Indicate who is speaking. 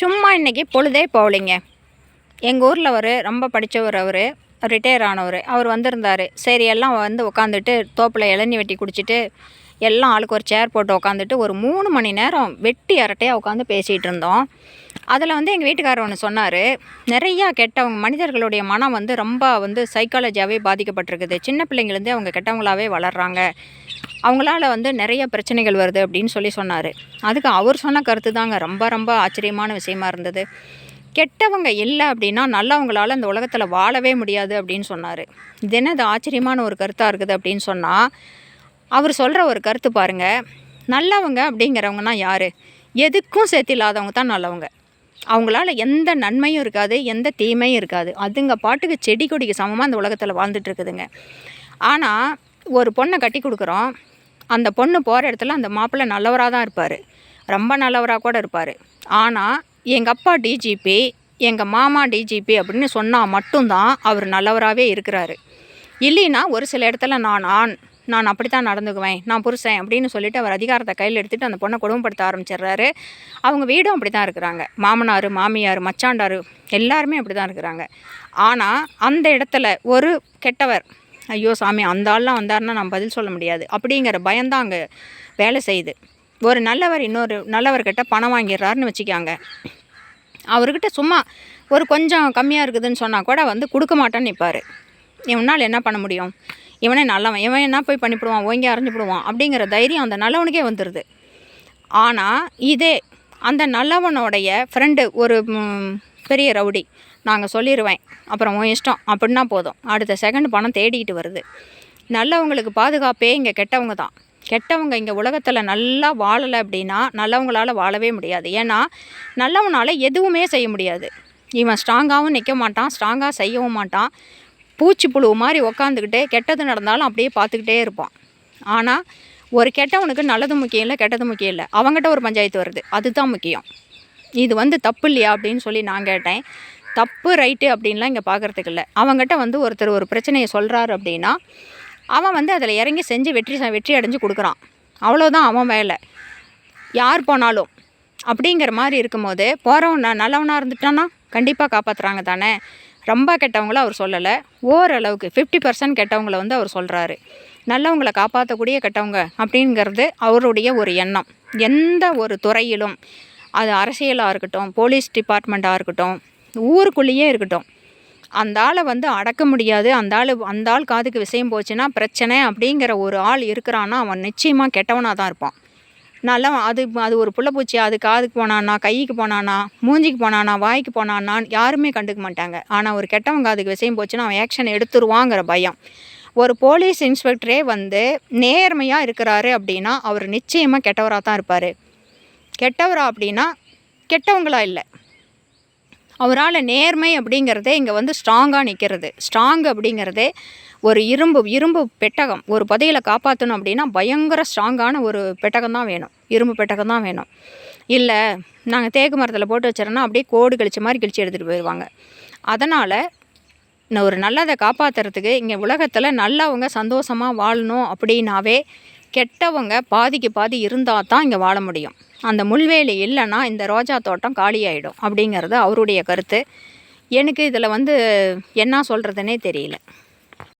Speaker 1: சும்மா இன்றைக்கி பொழுதே போகலிங்க. எங்கள் ஊரில் ஒரு ரொம்ப படித்தவர் அவர். ரிட்டையர் ஆனவர். அவர் வந்திருந்தார். சரி எல்லாம் வந்து உட்காந்துட்டு தோப்பில் இளநி வெட்டி குடிச்சிட்டு எல்லாம் ஆளுக்கு ஒரு சேர் போட்டு உட்காந்துட்டு ஒரு மூணு மணி நேரம் வெட்டி அரட்டையாக உட்காந்து பேசிகிட்டு இருந்தோம். அதில் வந்து எங்கள் வீட்டுக்காரர் ஒன்று சொன்னார் நிறையா கெட்டவங்க மனிதர்களுடைய மனம் வந்து ரொம்ப வந்து சைக்காலஜியாகவே பாதிக்கப்பட்டிருக்குது. சின்ன பிள்ளைங்கள்லேருந்தே அவங்க கெட்டவங்களாகவே வளர்கிறாங்க அவங்களால வந்து நிறைய பிரச்சனைகள் வருது அப்படின்னு சொல்லி சொன்னார். அதுக்கு அவர் சொன்ன கருத்து தாங்க. ரொம்ப ரொம்ப ஆச்சரியமான விஷயமா இருந்தது. கெட்டவங்க இல்லை அப்படின்னா நல்லவங்களால் இந்த உலகத்தில் வாழவே முடியாது அப்படின்னு சொன்னார். இது என்னது ஆச்சரியமான ஒரு கருத்தாக இருக்குது அப்படின்னு சொன்னால் அவர் சொல்கிற ஒரு கருத்து பாருங்கள் நல்லவங்க அப்படிங்கிறவங்கன்னா யார்? எதுக்கும் சேர்த்து இல்லாதவங்க தான் நல்லவங்க. அவங்களால எந்த நன்மையும் இருக்காது எந்த தீமையும் இருக்காது. அதுங்க பாட்டுக்கு செடி கொடிக்கு சமமாக இந்த உலகத்தில் வாழ்ந்துட்டு இருக்குதுங்க. ஆனால் ஒரு பொண்ணை கட்டி கொடுக்குறோம். அந்த பொண்ணு போகிற இடத்துல அந்த மாப்பிள்ளை நல்லவராக தான் இருப்பார். ரொம்ப நல்லவராக கூட இருப்பார். ஆனால் எங்கள் அப்பா டிஜிபி எங்கள் மாமா டிஜிபி அப்படின்னு சொன்னால் மட்டும்தான் அவர் நல்லவராகவே இருக்கிறாரு. இல்லைன்னா ஒரு சில இடத்துல நான் ஆண் நான் அப்படி தான் நடந்துக்குவேன். நான் புருஷன் அப்படின்னு சொல்லிட்டு அவர் அதிகாரத்தை கையில் எடுத்துகிட்டு அந்த பொண்ணை கொடுமைப்படுத்த ஆரம்பிச்சிடுறாரு. அவங்க வீடும் அப்படி தான் இருக்கிறாங்க. மாமனார் மாமியார் மச்சாண்டார் எல்லாருமே அப்படி தான் இருக்கிறாங்க. ஆனால் அந்த இடத்துல ஒரு கெட்டவர் ஐயோ சாமி அந்த ஆள்லாம் வந்தாருன்னா நான் பதில் சொல்ல முடியாது. அப்படிங்கிற பயம்தான் அங்கே வேலை செய்யுது. ஒரு நல்லவர் இன்னொரு நல்லவர்கிட்ட பணம் வாங்கிடுறாருன்னு வச்சுக்காங்க. அவர்கிட்ட சும்மா ஒரு கொஞ்சம் கம்மியாக இருக்குதுன்னு சொன்னால் கூட வந்து கொடுக்க மாட்டேன்னு நிற்பார் இவனால் என்ன பண்ண முடியும்? இவனே நல்லவன். இவன் என்ன போய் பண்ணிவிடுவான் ஓங்கி அரைஞ்சிவிடுவான் அப்படிங்கிற தைரியம் அந்த நல்லவனுக்கே வந்துடுது ஆனால் இதே அந்த நல்லவனுடைய ஃப்ரெண்டு ஒரு பெரிய ரவுடி. நாங்கள் சொல்லிடுவேன் அப்புறம் உன் இஷ்டம். அப்படின்னா போதும். அடுத்த செகண்ட் பணம் தேடிக்கிட்டு வருது. நல்லவங்களுக்கு பாதுகாப்பே இங்கே கெட்டவங்க தான். கெட்டவங்க இங்கே உலகத்தில் நல்லா வாழலை அப்படின்னா நல்லவங்களால் வாழவே முடியாது. ஏன்னா நல்லவனால் எதுவுமே செய்ய முடியாது. இவன் ஸ்ட்ராங்காகவும் நிற்க மாட்டான். ஸ்ட்ராங்காக செய்யவும் மாட்டான். பூச்சி புழு மாதிரி உக்காந்துக்கிட்டே கெட்டது நடந்தாலும் அப்படியே பார்த்துக்கிட்டே இருப்பான். ஆனால் ஒரு கெட்டவனுக்கு நல்லது முக்கியம் இல்லை கெட்டது முக்கியம் இல்லை. அவங்ககிட்ட ஒரு பஞ்சாயத்து வருது. அதுதான் முக்கியம். இது வந்து தப்பு இல்லையா அப்படின்னு சொல்லி நான் கேட்டேன். தப்பு ரைட்டு அப்படின்லாம் இங்கே பார்க்குறதுக்கு இல்லை. அவங்ககிட்ட வந்து ஒருத்தர் ஒரு பிரச்சனையை சொல்கிறாரு அப்படின்னா அவன் வந்து அதில் இறங்கி செஞ்சு வெற்றி ச- வெற்றி அடைஞ்சு கொடுக்குறான். அவ்வளோதான் அவன் வேலை. யார் போனாலும். அப்படிங்கிற மாதிரி இருக்கும்போது போகிறவன் ந- நல்லவனாக இருந்துட்டான்னா கண்டிப்பாக காப்பாற்றுறாங்க தானே. ரொம்ப கெட்டவங்கள அவர் சொல்லலை. ஓரளவுக்கு ஃபிஃப்டி பர்சன்ட் கெட்டவங்கள வந்து அவர் சொல்கிறாரு நல்லவங்களை காப்பாற்றக்கூடிய கெட்டவங்க அப்படிங்கிறது அவருடைய ஒரு எண்ணம். எந்த ஒரு துறையிலும் அது அரசியலாக இருக்கட்டும் போலீஸ் டிபார்ட்மெண்ட்டாக இருக்கட்டும் ஊருக்குள்ளேயே இருக்கட்டும். அந்த ஆளை வந்து அடக்க முடியாது. அந்த ஆள் அந்த ஆள் காதுக்கு விஷயம் போச்சுன்னா பிரச்சனை அப்படிங்கிற ஒரு ஆள் இருக்கிறான்னா அவன் நிச்சயமாக கெட்டவனாக தான் இருப்பான். நல்லா அது அது ஒரு புள்ளப்பூச்சி அது காதுக்கு போனானா கைக்கு போனானா மூஞ்சிக்கு போனானா வாய்க்கு போனானா யாருமே கண்டுக்க மாட்டாங்க. ஆனால் ஒரு கெட்டவன் காதுக்கு விஷயம் போச்சுன்னா அவன் ஆக்ஷன் எடுத்துருவாங்கிற பயம். ஒரு போலீஸ் இன்ஸ்பெக்டரே வந்து நேர்மையாக இருக்கிறாரு அப்படின்னா அவர் நிச்சயமாக கெட்டவராக தான் இருப்பார். கெட்டவரா அப்படின்னா கெட்டவங்களா இல்லை. அவரால் நேர்மை அப்படிங்கிறதே இங்கே வந்து ஸ்ட்ராங்காக நிற்கிறது ஸ்ட்ராங் அப்படிங்கிறதே ஒரு இரும்பு இரும்பு பெட்டகம். ஒரு பதையில் காப்பாற்றணும் அப்படின்னா பயங்கர ஸ்ட்ராங்கான ஒரு பெட்டகம் தான் வேணும். இரும்பு பெட்டகம் தான் வேணும். இல்லை நாங்கள் தேக்கு மரத்தில் போட்டு வச்சிடறோன்னா அப்படியே கோடு கழிச்ச மாதிரி கிழிச்சு எடுத்துகிட்டு போயிடுவாங்க அதனால் நான் ஒரு நல்லதை காப்பாற்றுறதுக்கு இங்கே உலகத்தில் நல்லவங்க சந்தோஷமாக வாழணும் அப்படின்னாவே கெட்டவங்க பாதிக்கு பாதி இருந்தால் தான் இங்கே வாழ முடியும். அந்த முள்வேலி இல்லைன்னா இந்த ரோஜா தோட்டம் காலியாயிடும் அப்படிங்கிறது அவருடைய கருத்து. எனக்கு இதில் வந்து என்ன சொல்கிறதுனே தெரியல.